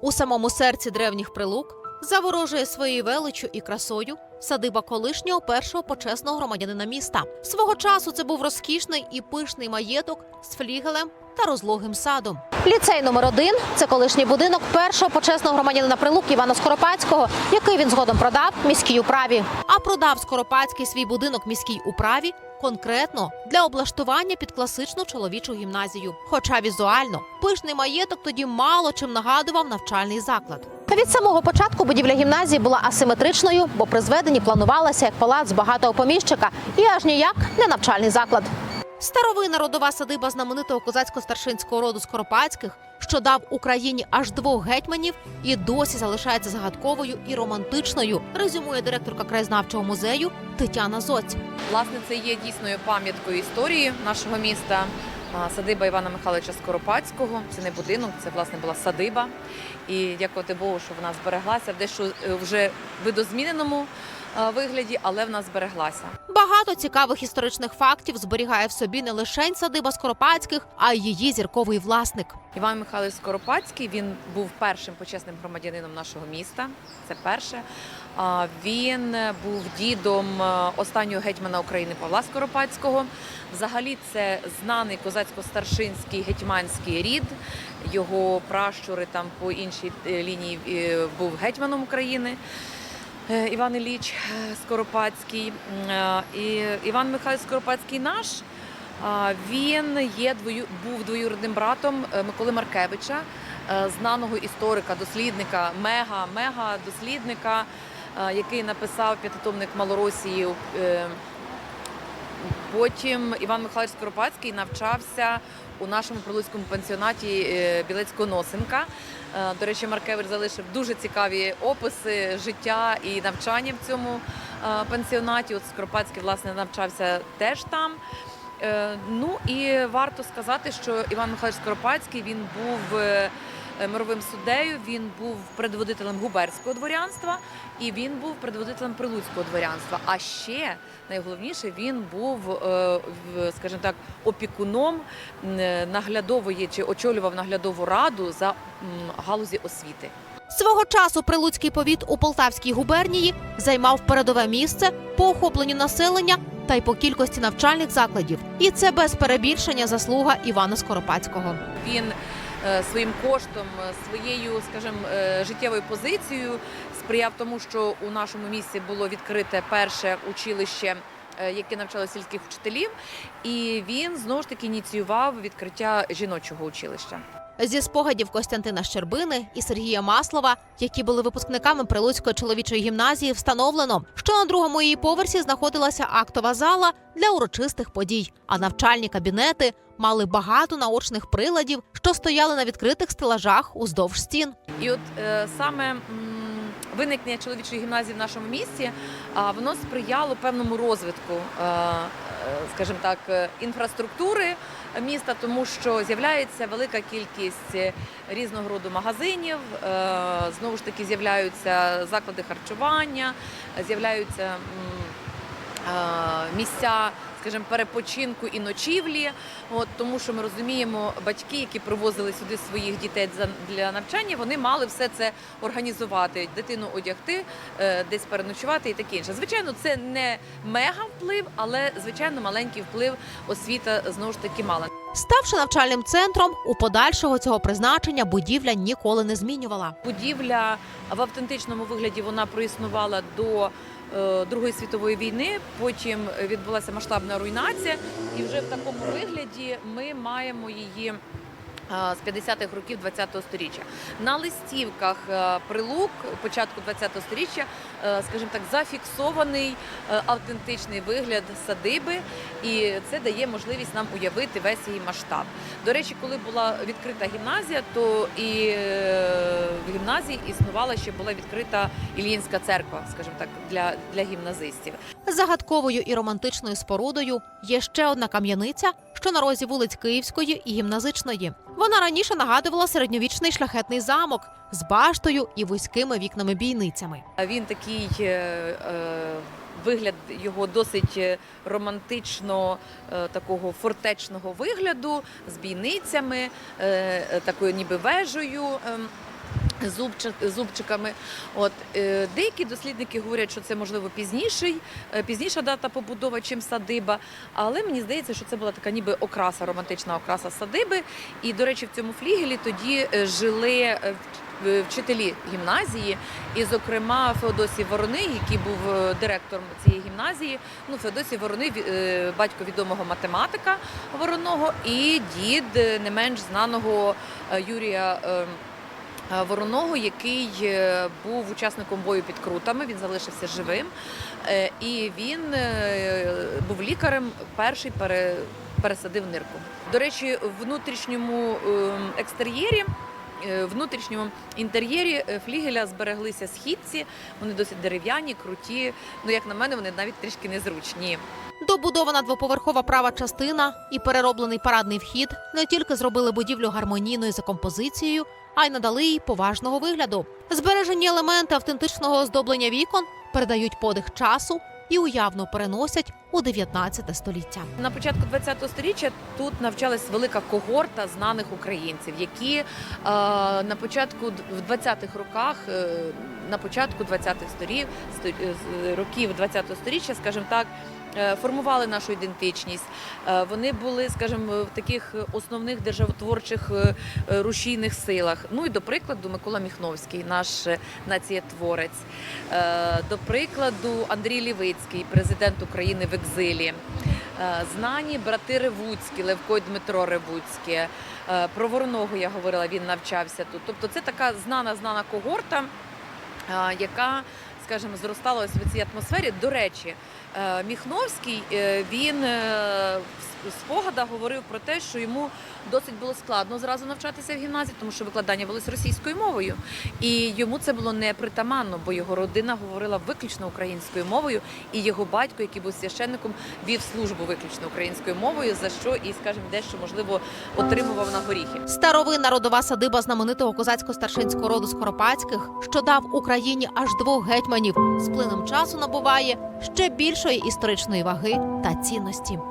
У самому серці древніх прилук заворожує своєю величчю і красою садиба колишнього першого почесного громадянина міста. Свого часу це був розкішний і пишний маєток з флігелем та розлогим садом. Ліцей номер один це колишній будинок першого почесного громадянина прилук Івана Скоропадського, який він згодом продав міській управі. А продав Скоропадський свій будинок міській управі конкретно для облаштування під класичну чоловічу гімназію. Хоча візуально пишний маєток тоді мало чим нагадував навчальний заклад. Від самого початку будівля гімназії була асиметричною, бо при зведенні планувалася як палац багатого поміщика і аж ніяк не навчальний заклад. Старовинна родова садиба знаменитого козацько-старшинського роду Скоропадських, що дав Україні аж двох гетьманів, і досі залишається загадковою і романтичною. Резюмує директорка краєзнавчого музею Тетяна Зоць. Власне, це є дійсною пам'яткою історії нашого міста. Садиба Івана Михайловича Скоропадського. Це не будинок, це власне була садиба. І дякувати Богу, що вона збереглася в дещо е, вже видозміненому вигляді, але в нас збереглася. Багато цікавих історичних фактів зберігає в собі не лише садиба Скоропадських, а й її зірковий власник. Іван Михайлович Скоропадський він був першим почесним громадянином нашого міста. Це перше. Він був дідом е, останнього гетьмана України Павла Скоропадського. Взагалі, це знаний козацько-старшинський гетьманський рід. Його пращури там по іншій е, лінії е, був гетьманом України. Е, Іван Ілліч е, Скоропадський. Е, І Іван Михайлович Скоропадський наш. Він є двою, був двоюродним братом Миколи Маркевича, знаного історика, дослідника, мега, мега дослідника, який написав п'ятитомник Малоросії. Потім Іван Михайлович Скоропадський навчався у нашому прилуцькому пансіонаті е, Білецького Носенка. Е, До речі, Маркевич залишив дуже цікаві описи життя і навчання в цьому е, пансіонаті. От Скоропадський власне навчався теж там. Ну і варто сказати, що Іван Михайлович Скоропадський він був мировим суддею, він був предводителем губерського дворянства і він був предводителем прилуцького дворянства. А ще найголовніше він був, е, скажімо так, опікуном наглядової чи очолював наглядову раду за галузі освіти. Свого часу Прилуцький повіт у Полтавській губернії займав передове місце по охопленню населення та й по кількості навчальних закладів. І це без перебільшення заслуга Івана Скоропадського. Він е, своїм коштом, е, своєю, скажімо, е, життєвою позицією сприяв тому, що у нашому місті було відкрите перше училище. е, Яке навчало сільських вчителів, і він знову ж таки ініціював відкриття жіночого училища. Зі спогадів Костянтина Щербини і Сергія Маслова, які були випускниками Прилуцької чоловічої гімназії, встановлено, що на другому її поверсі знаходилася актова зала для урочистих подій, а навчальні кабінети мали багато наочних приладів, що стояли на відкритих стелажах уздовж стін. І от е, саме виникнення чоловічої гімназії в нашому місті, а воно сприяло певному розвитку, скажімо так, інфраструктури міста, тому що з'являється велика кількість е, різного роду магазинів. е, Знову ж таки, з'являються заклади харчування, з'являються місця. Скажімо, перепочинку і ночівлі, от тому, що ми розуміємо, батьки, які привозили сюди своїх дітей для навчання, вони мали все це організувати, дитину одягти, е, десь переночувати і таке інше. Звичайно, це не мега вплив, але звичайно маленький вплив освіта знову ж таки мала. Ставши навчальним центром, у подальшого цього призначення будівля ніколи не змінювала. Будівля в автентичному вигляді вона проіснувала до е, Другої світової війни. Потім відбулася масштабна руйнація, і вже в такому вигляді ми маємо її. Е, З 50-х років 20-го сторіччя на листівках е, прилук початку 20-го сторіччя, е, скажімо так, зафіксований автентичний вигляд садиби, і це дає можливість нам уявити весь її масштаб. До речі, коли була відкрита гімназія, то і в гімназії існувала ще була відкрита Ільїнська церква, скажімо так, для, для гімназистів. Загадковою і романтичною спорудою є ще одна кам'яниця, що на розі вулиць Київської і гімназичної. Вона раніше нагадувала середньовічний шляхетний замок з баштою і вузькими вікнами-бійницями. Він такий е, е, вигляд його досить е, романтично е, такого фортечного вигляду з бійницями, такою ніби вежею. Ем, Зубчик, зубчиками. От е, деякі дослідники говорять, що це можливо пізніший, е, пізніша дата побудова, чим садиба. Але мені здається, що це була така ніби окраса, романтична окраса садиби. І, до речі, в цьому флігелі тоді е, жили вчителі гімназії, і, зокрема, Феодосій Вороний, який був директором цієї гімназії. Ну, Феодосій Вороний, батько відомого математика Вороного, і дід не менш знаного Юрія. Е, Вороного, який е, був учасником бою під Крутами, він залишився живим. Е, І він був лікарем, перший пере, пересадив нирку. До речі, в внутрішньому е, екстер'єрі. внутрішньому інтер'єрі флігеля збереглися східці. Вони досить дерев'яні, круті. Ну, як на мене, вони навіть трішки незручні. Добудована двоповерхова права частина і перероблений парадний вхід не тільки зробили будівлю гармонійною за композицією, а й надали їй поважного вигляду. Збережені елементи автентичного оздоблення вікон передають подих часу і уявно переносять у 19 століття. На початку ХХ століття тут навчалась велика когорта знаних українців, які е, на початку в 20-х роках, е, на початку 20-х сторів, сто- е, років 20-го сторіччя, скажімо так. Е, Формували нашу ідентичність. Е, Вони були, скажімо, в таких основних державотворчих е, рушійних силах. Ну і до прикладу, Микола Міхновський, наш націєтворець. До прикладу, Андрій Лівицький, президент України в екзилі. Знані брати Ревуцькі, Левко і Дмитро Ревуцьке. Про Вороного я говорила, він навчався тут. Тобто це така знана знана когорта, яка, скажімо, зростала ось в цій атмосфері. До речі, е, Міхновський е, він е, в спогадах говорив про те, що йому досить було складно зразу навчатися в гімназії, тому що викладання велось російською мовою. І йому це було непритаманно, бо його родина говорила виключно українською мовою, і його батько, який був священником, вів службу виключно українською мовою, за що і, скажімо, дещо можливо отримував на горіхи. Старовинна родова садиба знаменитого козацько-старшинського роду Скоропадських, що дав Україні аж двох гетьманів, з плином часу набуває ще більшої історичної ваги та цінності.